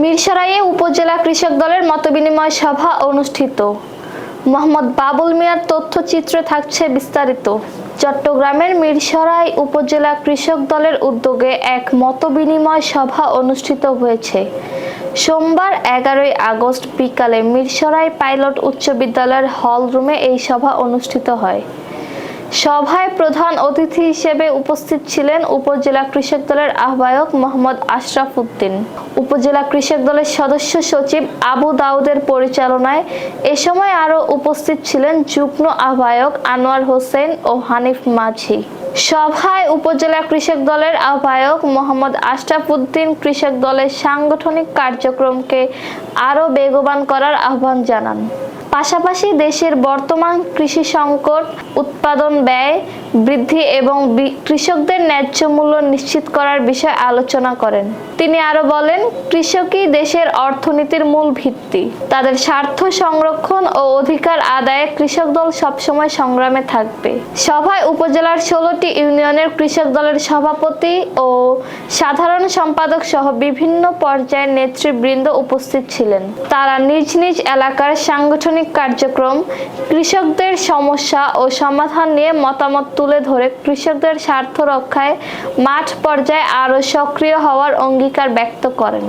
মিরসরাইয়ে উপজেলা কৃষক দলের মতবিনিময় সভা অনুষ্ঠিত। মোহাম্মদ বাবুল মিয়ার তথ্যচিত্রে থাকছে বিস্তারিত। চট্টগ্রামের মিরসরাই উপজেলা কৃষক দলের উদ্যোগে এক মতবিনিময় সভা অনুষ্ঠিত হয়েছে। সোমবার এগারোই আগস্ট বিকালে মিরসরাই পাইলট উচ্চ বিদ্যালয়ের হল রুমে এই সভা অনুষ্ঠিত হয়। সভায় প্রধান অতিথি হিসেবে উপস্থিত ছিলেন উপজেলা কৃষক দলের আহ্বায়ক মোহাম্মদ আশরাফ উদ্দিন। উপজেলা কৃষক দলের সদস্য সচিব আবু দাউদের পরিচালনায় এ সময় আরও উপস্থিত ছিলেন যুগ্ম আহ্বায়ক আনোয়ার হোসেন ও হানিফ মাঝি। সভায় উপজেলা কৃষক দলের আহ্বায়ক মোহাম্মদ আশরাফ উদ্দিন কৃষক দলের সাংগঠনিক কার্যক্রমকে আরও বেগবান করার আহ্বান জানান। পাশাপাশি দেশের বর্তমান কৃষি সংকট, উৎপাদন ব্যয় বৃদ্ধি এবং কৃষকদের ন্যায্য মূল্য নিশ্চিত করার বিষয়ে আলোচনা করেন। তিনি আরও বলেন, কৃষকই দেশের অর্থনীতির মূল ভিত্তি। তাদের স্বার্থ সংরক্ষণ ও অধিকার আদায়ে কৃষক দল সবসময় সংগ্রামে থাকবে। সভায় উপজেলার ষোলোটি ইউনিয়নের কৃষক দলের সভাপতি ও সাধারণ সম্পাদক সহ বিভিন্ন পর্যায়ের নেতৃবৃন্দ উপস্থিত ছিলেন। তারা নিজ নিজ এলাকার সাংগঠনিক কার্যক্রম, কৃষকদের সমস্যা ও সমাধান নিয়ে মতামত তুলে ধরে কৃষকদের স্বার্থ রক্ষায় মাঠ পর্যায়ে আরও সক্রিয় হওয়ার অঙ্গীকার ব্যক্ত করেন।